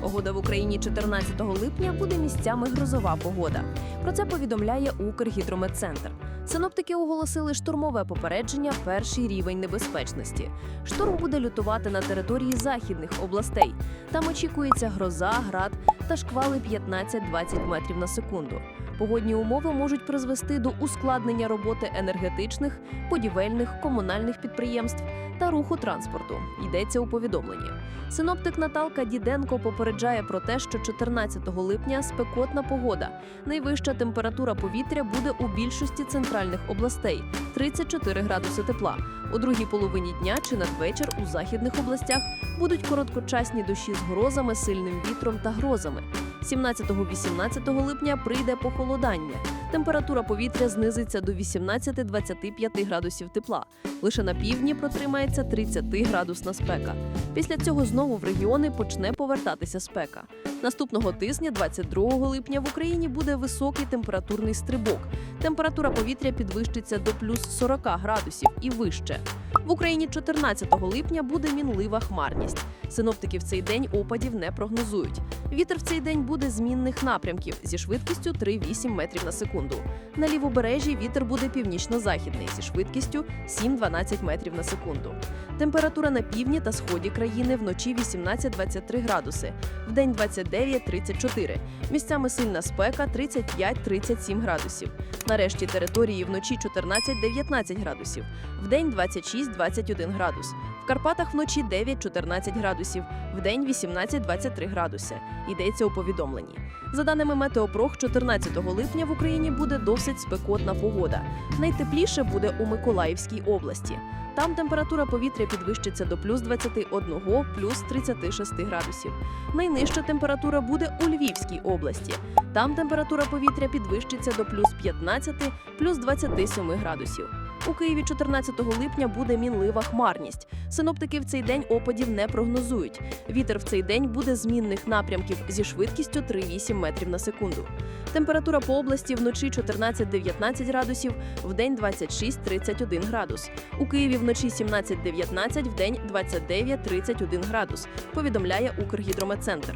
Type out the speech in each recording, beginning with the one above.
Погода в Україні 14 липня буде місцями грозова погода. Про це повідомляє Укргідрометцентр. Синоптики оголосили штурмове попередження перший рівень небезпечності. Шторм буде лютувати на території західних областей. Там очікується гроза, град та шквали 15-20 метрів на секунду. Погодні умови можуть призвести до ускладнення роботи енергетичних, будівельних, комунальних підприємств та руху транспорту. Йдеться у повідомленні. Синоптик Наталка Діденко попереджає про те, що 14 липня спекотна погода. Найвища температура повітря буде у більшості центральних областей 34 градуси тепла. У другій половині дня чи надвечір у західних областях будуть короткочасні дощі з грозами, сильним вітром та грозами. 17-18 липня прийде похолодання. Температура повітря знизиться до 18-25 градусів тепла. Лише на півдні протримається 30 градусна спека. Після цього знову в регіони почне повертатися спека. Наступного тижня, 22 липня, в Україні буде високий температурний стрибок. Температура повітря підвищиться до плюс 40 градусів і вище. В Україні 14 липня буде мінлива хмарність. Синоптики в цей день опадів не прогнозують. Вітер в цей день буде змінних напрямків зі швидкістю 3-8 метрів на секунду. На лівобережжі вітер буде північно-західний зі швидкістю 7-12 метрів на секунду. Температура на півдні та сході країни вночі 18-23 градуси, вдень 29-34. Місцями сильна спека 35-37 градусів. На решті території вночі 14-19 градусів, вдень 26-21 градус. Карпатах вночі 9-14 градусів, вдень 18-23 градуси. Йдеться у повідомленні. За даними Метеопрох, 14 липня в Україні буде досить спекотна погода. Найтепліше буде у Миколаївській області. Там температура повітря підвищиться до плюс 21, плюс 36 градусів. Найнижча температура буде у Львівській області. Там температура повітря підвищиться до плюс 15, плюс 27 градусів. У Києві 14 липня буде мінлива хмарність. Синоптики в цей день опадів не прогнозують. Вітер в цей день буде змінних напрямків зі швидкістю 3-8 метрів на секунду. Температура по області вночі 14-19 градусів, вдень 26-31 градус. У Києві вночі 17-19, вдень 29-31 градус. Повідомляє Укргідрометцентр.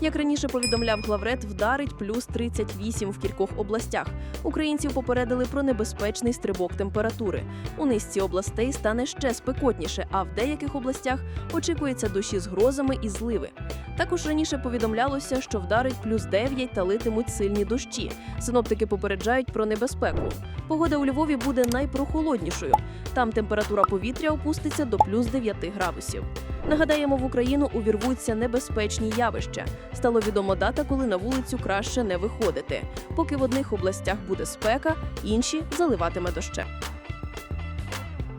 Як раніше повідомляв главред, вдарить плюс 38 в кількох областях. Українців попередили про небезпечний стрибок температури. У низці областей стане ще спекотніше, а в деяких областях очікується дощі з грозами і зливи. Також раніше повідомлялося, що вдарить плюс 9 та литимуть сильні дощі. Синоптики попереджають про небезпеку. Погода у Львові буде найпрохолоднішою. Там температура повітря опуститься до плюс 9 градусів. Нагадаємо, в Україну увірвуться небезпечні явища. Стало відомо дата, коли на вулицю краще не виходити. Поки в одних областях буде спека, інші заливатиме дощем.